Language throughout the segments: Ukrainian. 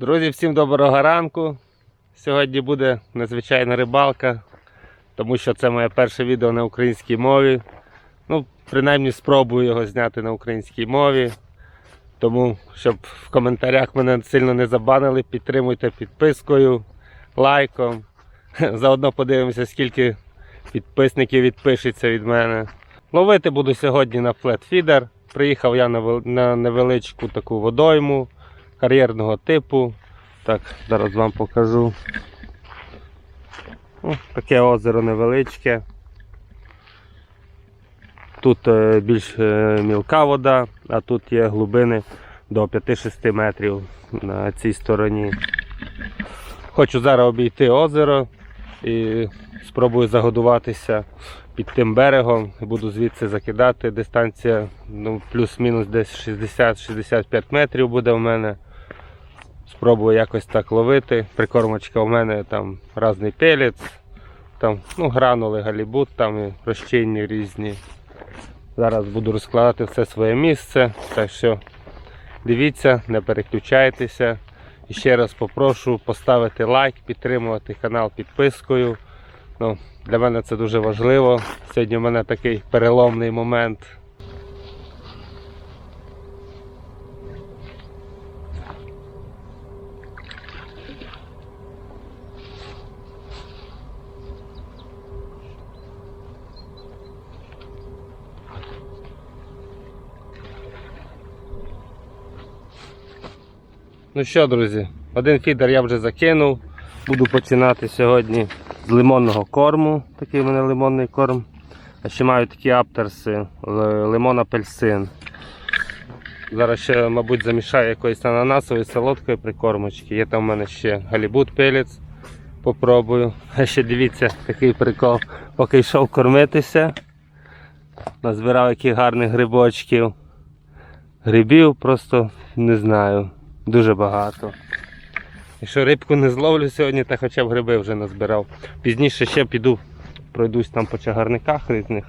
Друзі, всім доброго ранку. Сьогодні буде незвичайна рибалка, тому що це моє перше відео на українській мові. Ну, принаймні спробую його зняти на українській мові. Тому, щоб в коментарях мене сильно не забанили, підтримуйте підпискою, лайком. Заодно подивимося, скільки підписників відпишеться від мене. Ловити буду сьогодні на флетфідер. Приїхав я на невеличку таку водойму кар'єрного типу. Так, зараз вам покажу. О, таке озеро невеличке. Тут е, більш е, мілка вода, а тут є глибини до 5-6 метрів на цій стороні. Хочу зараз обійти озеро і спробую загодуватися під тим берегом. Буду звідси закидати. Дистанція ну, плюс-мінус десь 60-65 метрів буде в мене. Спробую якось так ловити. Прикормочка у мене там різний пелець, там ну, гранули, галібут, там і розчинні різні. Зараз буду розкладати все своє місце. Так що дивіться, не переключайтеся. І ще раз попрошу поставити лайк, підтримувати канал підпискою. Ну, для мене це дуже важливо. Сьогодні в мене такий переломний момент. Ну що, друзі, один фідер я вже закинув. Буду починати сьогодні з лимонного корму. Такий у мене лимонний корм. А ще маю такі аптерси, лимон апельсин. Зараз ще, мабуть, замішаю якоїсь ананасової солодкої прикормочки. Є там у мене ще галібут пелець. Попробую. А ще дивіться, такий прикол. Поки йшов кормитися, назбирав яких гарних грибочків. Грибів просто не знаю. Дуже багато. Якщо рибку не зловлю сьогодні, то хоча б гриби вже назбирав. Пізніше ще піду, пройдусь там по чагарниках різних.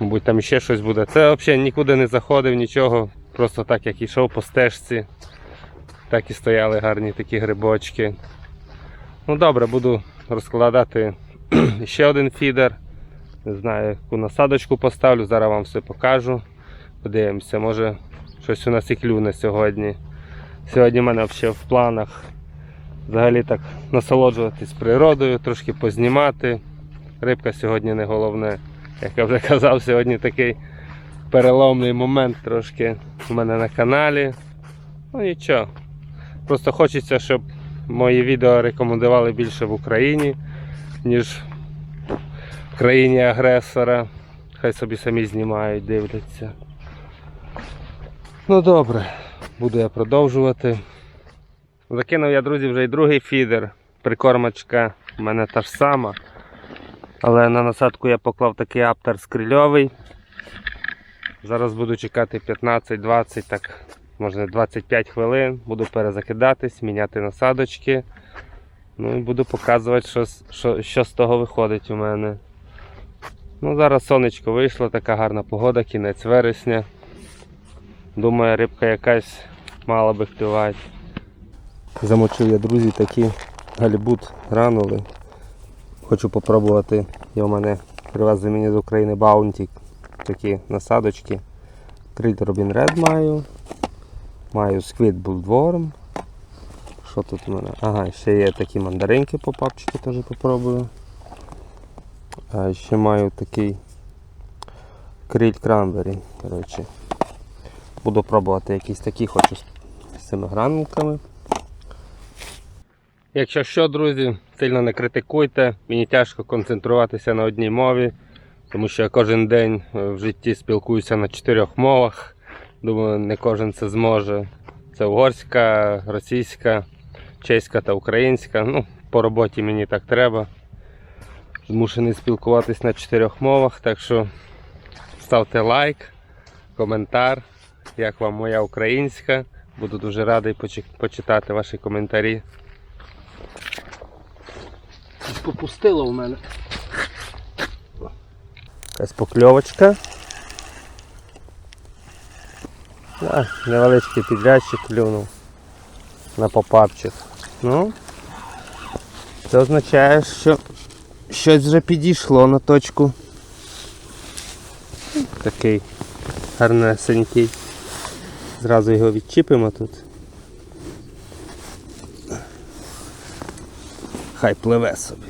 Мабуть, там ще щось буде. Це взагалі нікуди не заходив, нічого. Просто так як йшов по стежці. Так і стояли гарні такі грибочки. Ну добре, буду розкладати ще один фідер. Не знаю, яку насадочку поставлю, зараз вам все покажу. Подивимося, може щось у нас і клюне сьогодні. Сьогодні в мене взагалі в планах взагалі так насолоджуватись природою, трошки познімати. Рибка сьогодні не головне. Як я вже казав, сьогодні такий переломний момент трошки у мене на каналі. Ну нічого. Просто хочеться, щоб мої відео рекомендували більше в Україні, ніж в країні агресора. Хай собі самі знімають, дивляться. Ну добре буду я продовжувати. Закинув я, друзі, вже і другий фідер. Прикормочка в мене та ж сама. Але на насадку я поклав такий аптер скрильовий. Зараз буду чекати 15-20, так, може 25 хвилин. Буду перезакидатись, міняти насадочки. Ну і буду показувати, що, що, що з того виходить у мене. Ну, Зараз сонечко вийшло, така гарна погода, кінець вересня. Думаю, рибка якась мала би клювати. Замочив я, друзі, такі галібут гранули. Хочу попробувати. Я у мене привезли мені з України Bounty такі насадочки. Крильт Robin Red маю. Маю Squid Bloodworm. Що тут у мене? Ага, ще є такі мандаринки по папчику теж попробую. А ще маю такий криль Cranberry, коротше. Буду пробувати якісь такі, хочу з- цими гранулками. Якщо що, друзі, сильно не критикуйте, мені тяжко концентруватися на одній мові, тому що я кожен день е, в житті спілкуюся на чотирьох мовах. Думаю, не кожен це зможе. Це угорська, російська, чеська та українська. Ну, по роботі мені так треба. Змушений спілкуватись на чотирьох мовах, так що ставте лайк, коментар як вам моя українська. Буду дуже радий почитати ваші коментарі. Попустило в мене. Якась покльовочка. Да, невеличкий підрядчик клюнув. на попапчик. Ну, це означає, що щось вже підійшло на точку. Такий гарнесенький. Зразу його відчіпимо тут. Хай пливе собі.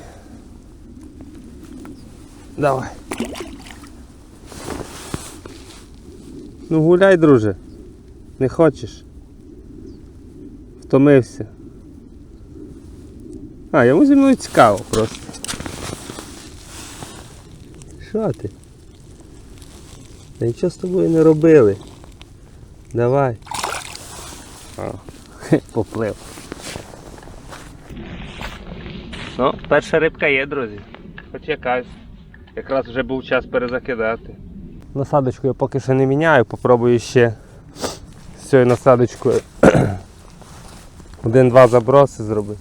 Давай. Ну гуляй, друже. Не хочеш? Втомився. А, йому зі мною цікаво просто. Що ти? Та нічого з тобою не робили. Давай. О, поплив. Ну, перша рибка є, друзі. Хоч якась. Якраз вже був час перезакидати. Насадочку я поки що не міняю, попробую ще з цією насадочкою один-два заброси зробити.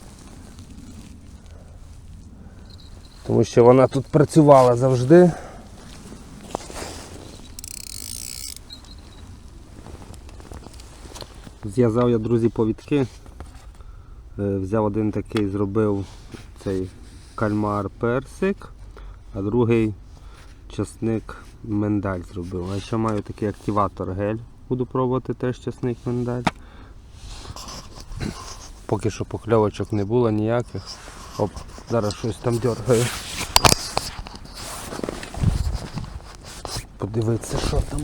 Тому що вона тут працювала завжди. Зв'язав я, друзі, повідки. Е, Взяв один такий, зробив цей кальмар персик, а другий часник миндаль зробив. А ще маю такий активатор гель. Буду пробувати теж часник миндаль. Поки що покльовочок не було ніяких. Оп, зараз щось там дергає. Подивитися, що там.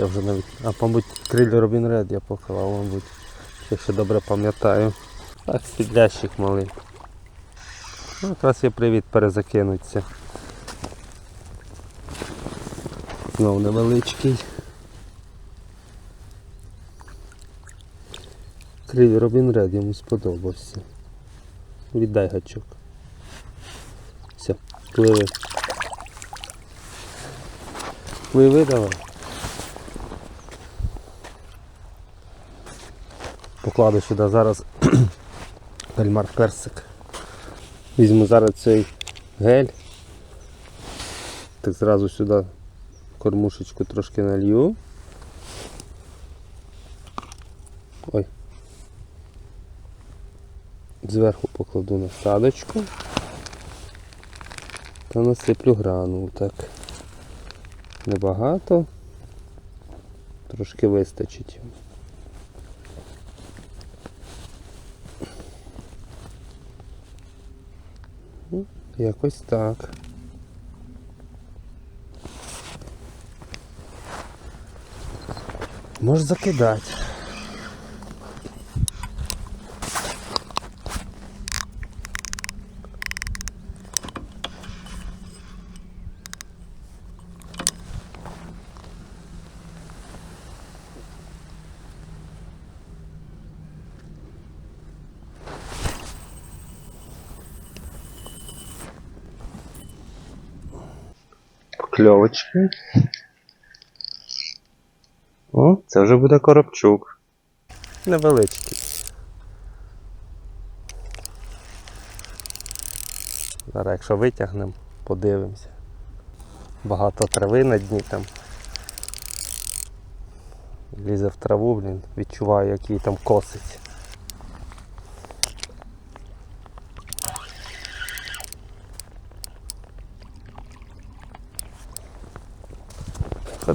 Я вже навіть, а мабуть, криль Робін Ред я поклав, мабуть, якщо добре пам'ятаю. Так, підлящик малий. Ну, якраз є привід перезакинуться. Знову невеличкий. Криль Робін Ред йому сподобався. Віддай гачок. Все, пливи. Пливи давай. Покладу сюди зараз кальмар персик. Візьму зараз цей гель. Так зразу сюди кормушечку трошки налью. Ой. Зверху покладу насадочку та насиплю гранул так. Небагато. Трошки вистачить. Якось так. Можеш закидати. Кльовочки. О, це вже буде коробчук. Невеличкий. Зараз якщо витягнемо, подивимося. Багато трави на дні там. Лізе в траву, блін, відчуваю, як її там косить.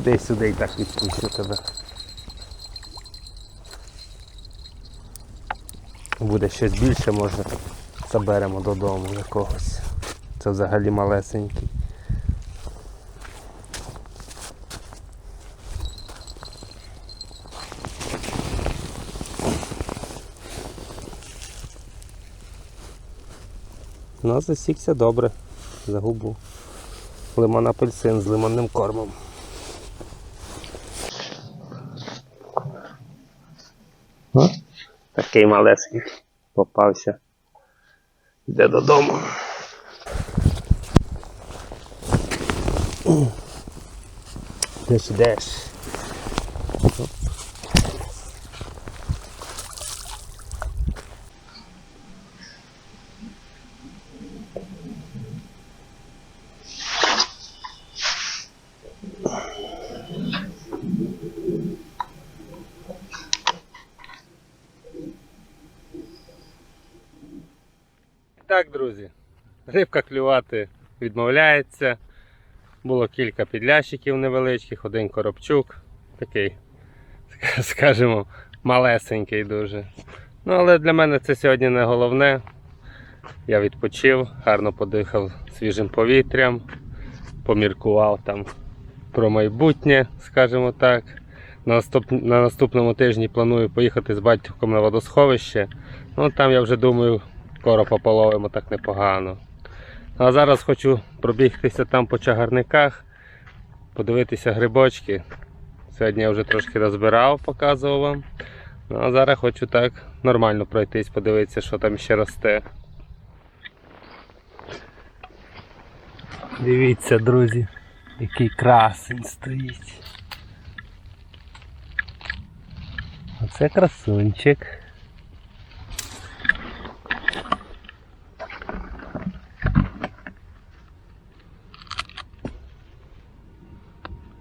Ходи сюди і так відпущу тебе. Буде щось більше, може заберемо додому якогось. Це взагалі малесенький. Ну, засікся добре. Загубу. Лимон апельсин з лимонним кормом. Такий малесенький попався. Йде додому. Десь ідеш. так, друзі. Рибка клювати відмовляється. Було кілька підлящиків невеличких, один коробчук. Такий, скажімо, малесенький дуже. Ну, але для мене це сьогодні не головне. Я відпочив, гарно подихав свіжим повітрям, поміркував там про майбутнє, скажімо так. На, на наступному тижні планую поїхати з батьком на водосховище. Ну там я вже думаю, коропа половимо так непогано. А зараз хочу пробігтися там по чагарниках, подивитися грибочки. Сьогодні я вже трошки розбирав, показував вам. Ну а зараз хочу так нормально пройтись, подивитися, що там ще росте. Дивіться, друзі, який красень стоїть. Оце красунчик.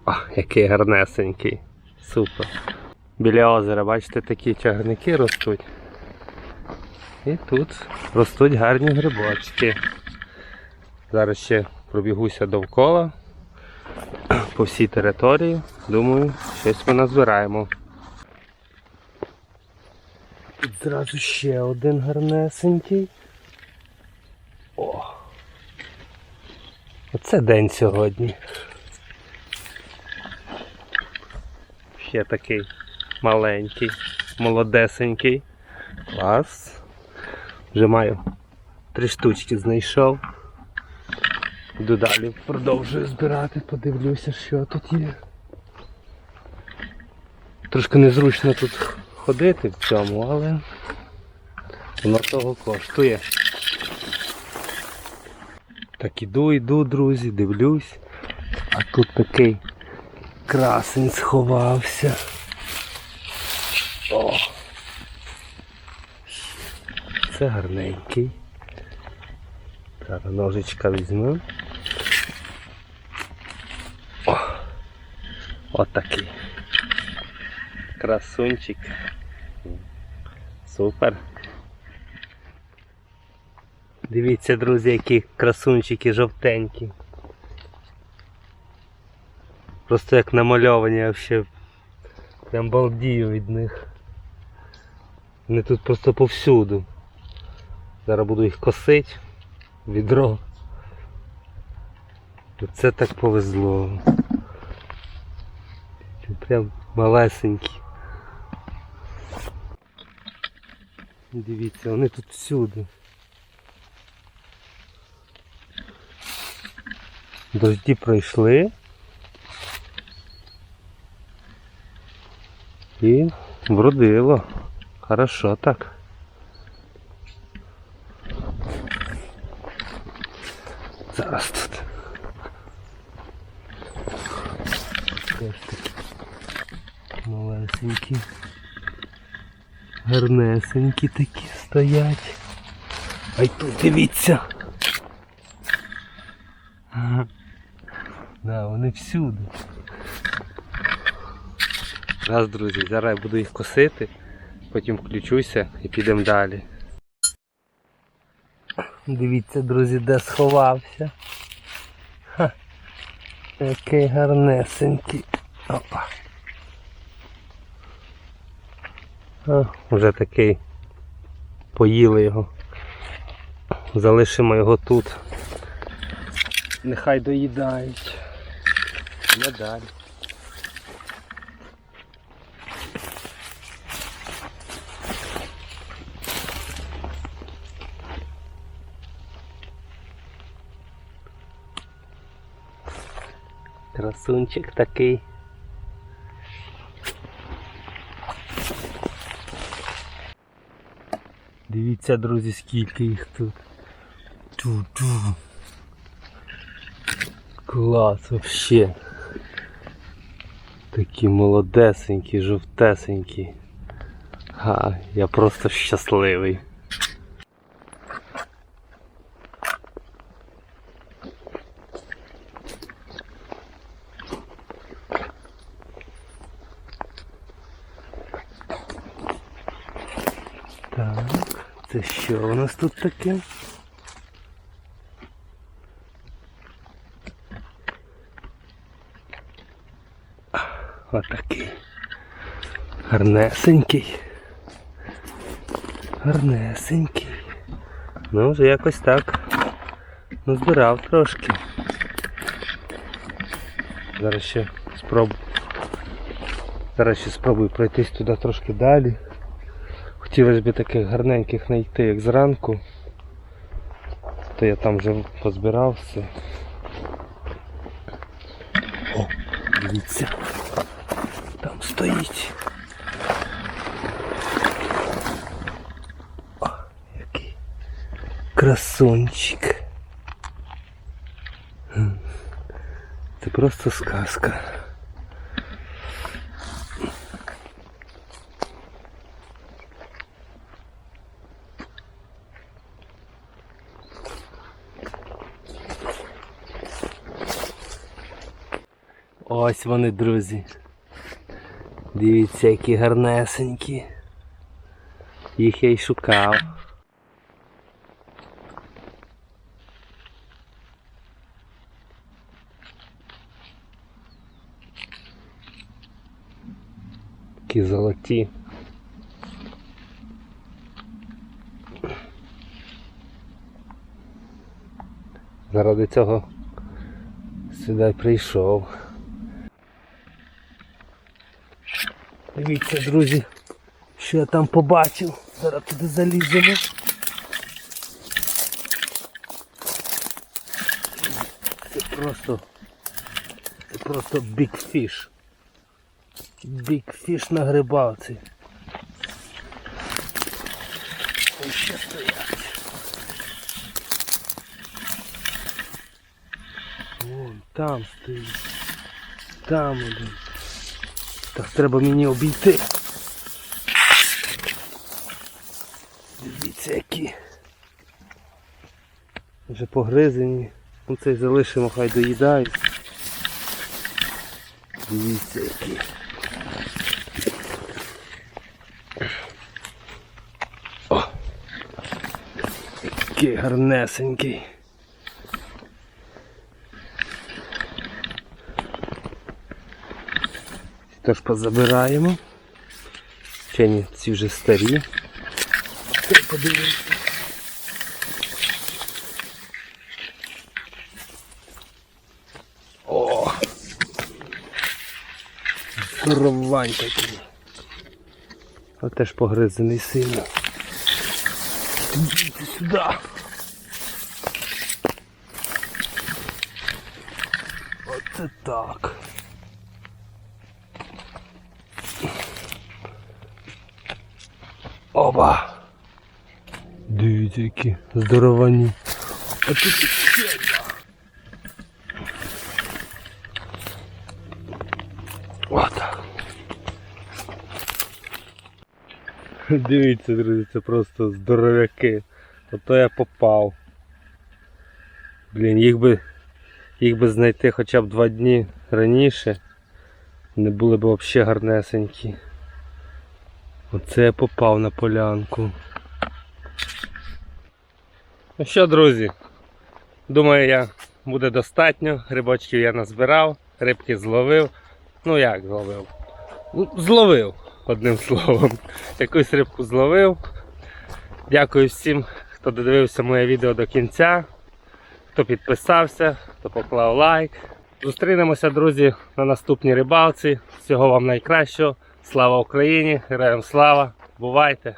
О, який гарнесенький. Супер. Біля озера, бачите, такі чагарники ростуть. І тут ростуть гарні грибочки. Зараз ще пробігуся довкола по всій території. Думаю, щось ми назбираємо. Тут зразу ще один гарнесенький. О! Оце день сьогодні. Ще такий маленький, молодесенький. Клас. Вже маю три штучки знайшов. Йду далі, продовжую збирати, подивлюся, що тут є. Трошки незручно тут ходити в цьому, але воно того коштує. Так іду, іду, друзі, дивлюсь. А тут такий красень сховався. О! Це гарненький. Зараз ножичка візьму. Отакий. Красунчик. Супер. Дивіться, друзі, які красунчики жовтенькі. Просто як намальовані, я взагалі прям балдію від них. Вони тут просто повсюду. Зараз буду їх косити. Відро. Це так повезло. Прям малесенькі. Дивіться, вони тут всюди. Дожді пройшли. І вродило. Хорошо так. Зараз тут. Малесенькі. Гарнесенькі такі стоять. Ай тут дивіться. Да, вони всюди. Раз, друзі, зараз я буду їх косити, потім включуся і підемо далі. Дивіться, друзі, де сховався. Ха. Який гарнесенький. Опа. А, вже такий. Поїли його. Залишимо його тут. Нехай доїдають. Не далі. Красунчик такий. Дивіться, друзі, скільки їх тут. Ту-ту. Клас вообще. Такі молодесенькі, жовтесенькі. Ха, я просто щасливий. що у нас тут таке? Отакий. Гарнесенький. Гарнесенький. Ну, вже якось так назбирав трошки. Зараз ще спробую. Зараз ще спробую пройтись туди трошки далі. Хотілося б таких гарненьких знайти, як зранку. То я там вже позбирав все. О, дивіться. Там стоїть. О, який красунчик. Це просто сказка. Ось вони, друзі. Дивіться, які гарнесенькі. Їх я й шукав. Такі золоті. Заради цього сюди прийшов. Дивіться, друзі, що я там побачив. Зараз туди заліземо. Це просто. Це просто. Big fish на грибалці. Ще стоять. Вон там стоїть. Там один. Так треба мені обійти. Дивіться які. Вже погризені. Ну цей залишимо, хай доїдають. Дивіться які. О! Який гарнесенький. Тож позабираємо. Ще ні, ці вже старі. Подивимося. О! Здоровань такий. А теж погризений сильно. Йдіть сюди. Оце так. Оба. Дивіться, які здоровані. А тут ще два. Отак. Дивіться, друзі, це просто здоровяки. Ото я попав. Блін, їх би, їх би знайти хоча б два дні раніше. Не були б взагалі гарнесенькі. Оце я попав на полянку. Ну що, друзі, думаю, я буде достатньо. Грибочків я назбирав, рибки зловив. Ну як зловив? Ну, Зловив, одним словом. Якусь рибку зловив. Дякую всім, хто додивився моє відео до кінця, хто підписався, хто поклав лайк. Зустрінемося, друзі, на наступній рибалці. Всього вам найкращого. Слава Україні! Героям слава! Бувайте!